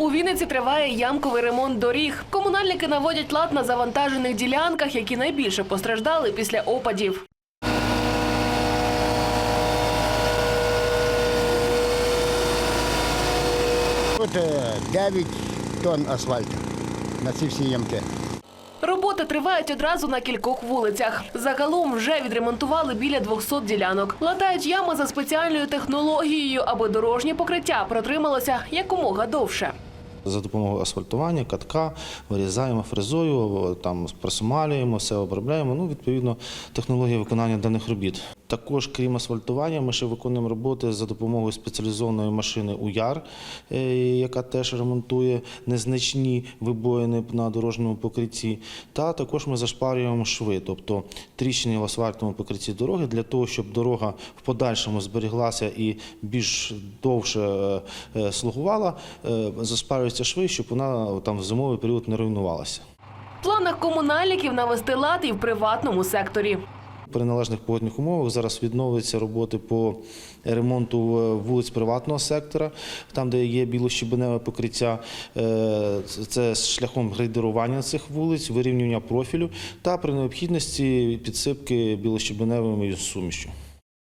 У Вінниці триває ямковий ремонт доріг. Комунальники наводять лад на завантажених ділянках, які найбільше постраждали після опадів. Тут е, 9 тонн асфальту на ці всі ямки. Роботи тривають одразу на кількох вулицях. Загалом вже відремонтували біля 200 ділянок. Латають ями за спеціальною технологією, аби дорожнє покриття протрималося якомога довше. За допомогою асфальтування, катка, вирізаємо фрезою, там просмалюємо, все обробляємо. Ну, відповідно, технологія виконання даних робіт. Також, крім асфальтування, ми ще виконуємо роботи за допомогою спеціалізованої машини УЯР, е, яка теж ремонтує незначні вибоїни на дорожньому покритті. Та також ми зашпарюємо шви, тобто тріщини в асфальтному покритті дороги, для того, щоб дорога в подальшому зберіглася і більш довше е, е, слугувала, зашпарюються шви, щоб вона там в зимовий період не руйнувалася. В планах комунальників навести лад і в приватному секторі. При належних погодних умовах зараз відновлюються роботи по ремонту е, вулиць приватного сектора, там, де є білощебеневе покриття. Е, Це шляхом грейдерування цих вулиць, вирівнювання профілю та при необхідності підсипки білощебеневою сумішю.